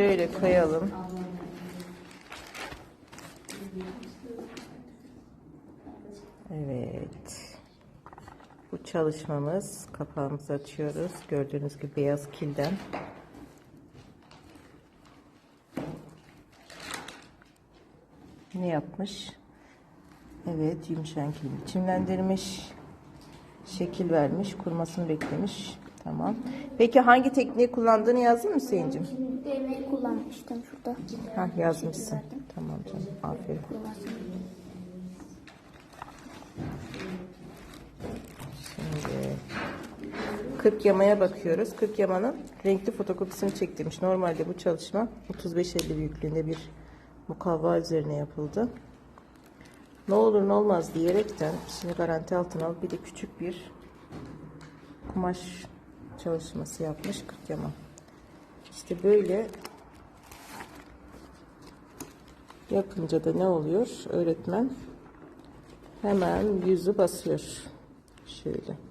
şöyle koyalım. Evet. Bu çalışmamız kapağımızı açıyoruz. Gördüğünüz gibi beyaz kilden. Ne yapmış? Evet, yumuşayan kilimi çimlendirmiş. Şekil vermiş, kurumasını beklemiş. Tamam. Peki hangi tekniği kullandığını yazdın mı Hüseyin'cim? Değmeyi kullanmıştım şurada. Hah yazmışsın. Tamam canım. Aferin. Şimdi 40 yamaya bakıyoruz. 40 yamanın renkli fotokopisini çektirmiş. Normalde bu çalışma 35-50 büyüklüğünde bir mukavva üzerine yapıldı. Ne olur ne olmaz diyerekten şimdi garanti altına alıp bir de küçük bir kumaş çalışması yapmış 40 yama. İşte böyle yapınca da ne oluyor? Öğretmen hemen yüzü basıyor. Şöyle.